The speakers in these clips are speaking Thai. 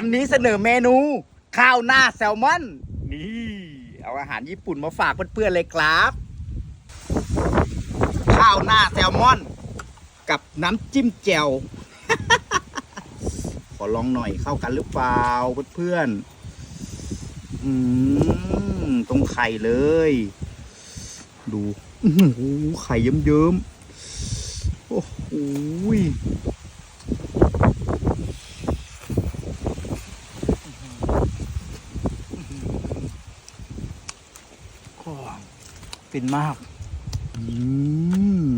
วันนี้เสนอเมนู ข้าวหน้าแซลมอน นี่ เอาอาหารญี่ปุ่นมาฝากเพื่อนๆเลยครับ ข้าวหน้าแซลมอน กับน้ำจิ้มแจ่วขอลองหน่อยเข้ากันหรือเปล่าเพื่อนๆอืมตรงไข่เลย ดูอื้อหือไข่เยิ้มๆโอ้โห ฟินมากอืม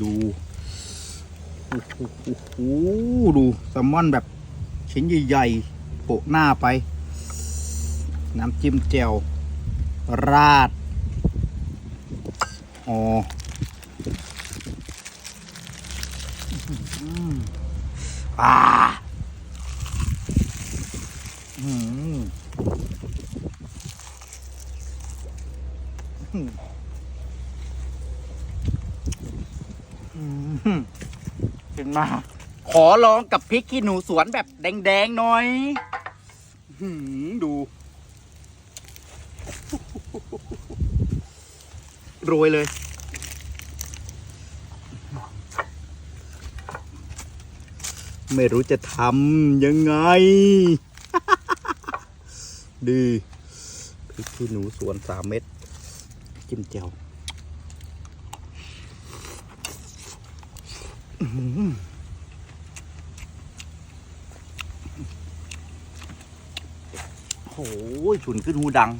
ดูโอ้โหดูแซลมอนแบบชิ้นใหญ่ๆโปะหน้าไป น้ำจิ้มแจ่วราดอ๋ออืมอ่าอืมอืมอืม ขึ้นมากขอลองกับพริกขี้หนูสวนแบบแดงๆหน่อยดูโรยเลย ไม่รู้จะทำยังไง ดีพริกขี้หนูสวนสามเม็ดจิ้มแจ่วอื้อหือ โอ้ยฉุนขึ้นหูดัง